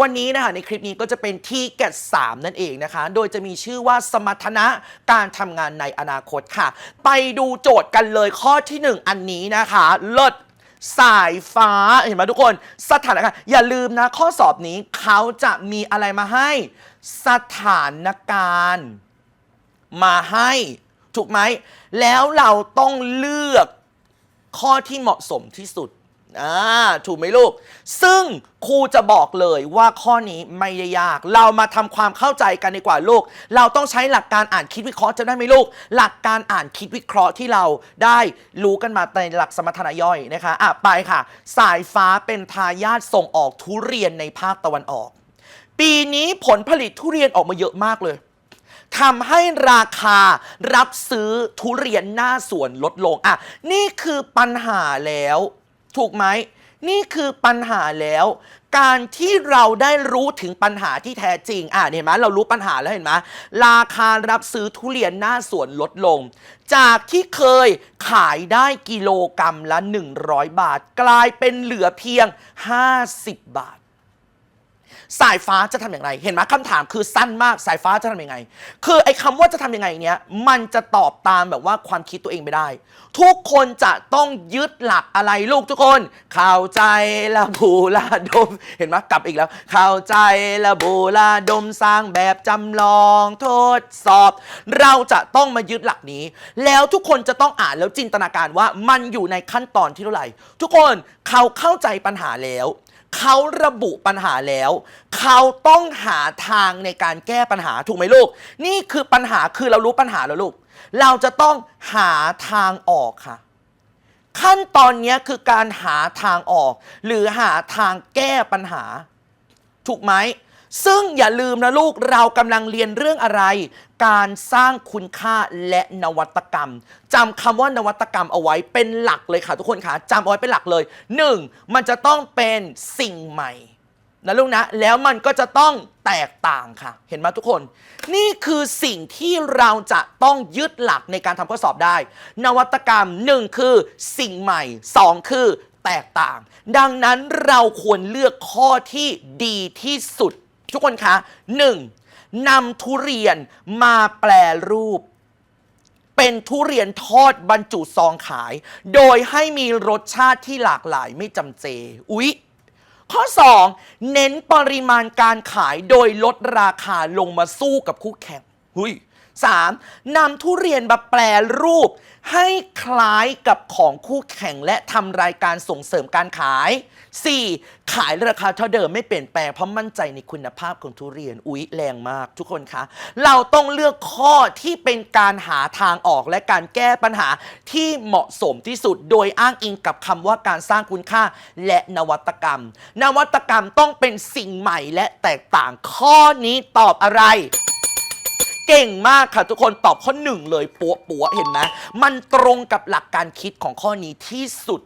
วันนี้นะคะในคลิปนี้ก็จะเป็นที่แกด3นั่นเองนะคะ โดยจะมีชื่อว่าสมรรถนะการทำงานในอนาคตค่ะ ไปดูโจทย์กันเลยข้อที่ 1 อันนี้นะคะเลิศสายฟ้าเห็นไหมทุกคนสถานการณ์อย่าลืมนะข้อสอบนี้เขาจะมีอะไรมาให้ สถานการณ์ มาให้ถูกไหม แล้วเราต้องเลือกข้อที่เหมาะสมที่สุด อ่าถูกไหมลูก ซึ่งครูจะบอกเลยว่าข้อนี้ไม่ได้ยาก เรามาทำความเข้าใจกันดีกว่าลูก เราต้องใช้หลักการอ่านคิดวิเคราะห์จะได้ไหมลูก หลักการอ่านคิดวิเคราะห์ที่เราได้รู้กันมาในหลักสมรรถนะย่อยนะคะอะไปค่ะ สายฟ้าเป็นทายาทส่งออกทุเรียนในภาคตะวันออก ปีนี้ผลผลิตทุเรียนออกมาเยอะมากเลยทำให้ราคารับซื้อทุเรียนหน้าสวนลดลงอะนี่คือปัญหาแล้ว ถูกไหม นี่คือปัญหาแล้ว การที่เราได้รู้ถึงปัญหาที่แท้จริง อะเห็นไหมเรารู้ปัญหาแล้วเห็นไหมราคารับซื้อทุเรียนหน้าสวนลดลง จากที่เคยขายได้กิโลกรรัมละ 100 บาท กลายเป็นเหลือเพียง 50 บาท สายฟ้าจะทำอย่างไร เห็นไหมคำถามคือสั้นมากสายฟ้าจะทำยังไง คือไอ้คำว่าจะทำยังไงเนี้ยมันจะตอบตามแบบว่าความคิดตัวเองไม่ได้ ทุกคนจะต้องยึดหลักอะไรลูกทุกคนเข้าใจละบูละดม เห็นไหมกลับอีกแล้วเข้าใจละบูละดมสร้างแบบจำลองทดสอบ เราจะต้องมายึดหลักนี้ แล้วทุกคนจะต้องอ่านแล้วจินตนาการว่ามันอยู่ในขั้นตอนที่เท่าไหร่ ทุกคนเขาเข้าใจปัญหาแล้วเขาระบุปัญหาแล้ว เขาต้องหาทางในการแก้ปัญหาถูกไหมลูก นี่คือปัญหาคือเรารู้ปัญหาแล้วลูก เราจะต้องหาทางออกค่ะ ขั้นตอนนี้คือการหาทางออก หรือหาทางแก้ปัญหา ถูกไหม ซึ่งอย่าลืมนะลูกเรากำลังเรียนเรื่องอะไร การสร้างคุณค่าและนวัตกรรมจำคำว่านวัตกรรมเอาไว้เป็นหลักเลยค่ะทุกคนค่ะจำเอาไว้เป็นหลักเลย 1. มันจะต้องเป็นสิ่งใหม่นะลูกนะแล้วมันก็จะต้องแตกต่างค่ะ เห็นไหมทุกคน นี่คือสิ่งที่เราจะต้องยึดหลักในการทำข้อสอบได้ นวัตกรรม 1 คือสิ่งใหม่ 2 คือแตกต่าง ดังนั้นเราควรเลือกข้อที่ดีที่สุด ทุกคนคะหนำทุเรียนมาแปลรูป เป็นทุเรียนทอดบรรจุซองขาย โดยให้มีรสชาติที่หลากหลายไม่จำเจ อุ๊ย ข้อ 2 เน้นปริมาณการขายโดยลดราคาลงมาสู้กับคู่แข่ง หุย 3. นำทุเรียนมาแปลรูป ให้คล้ายกับของคู่แข่งและทำรายการส่งเสริมการขาย 4. ขายราคาเท่าเดิมไม่เปลี่ยนแปลงเพราะมั่นใจในคุณภาพของทุเรียนอุ๊ยแรงมากทุกคนคะ เราต้องเลือกข้อที่เป็นการหาทางออกและการแก้ปัญหาที่เหมาะสมที่สุด โดยอ้างอิงกับคำว่าการสร้างคุณค่าและนวัตกรรม นวัตกรรมต้องเป็นสิ่งใหม่และแตกต่างข้อนี้ตอบอะไร เก่งมากค่ะทุกคนตอบข้อหนึ่งเลยปัวปัวเห็นไหมมันตรงกับหลักการคิดของข้อนี้ที่สุด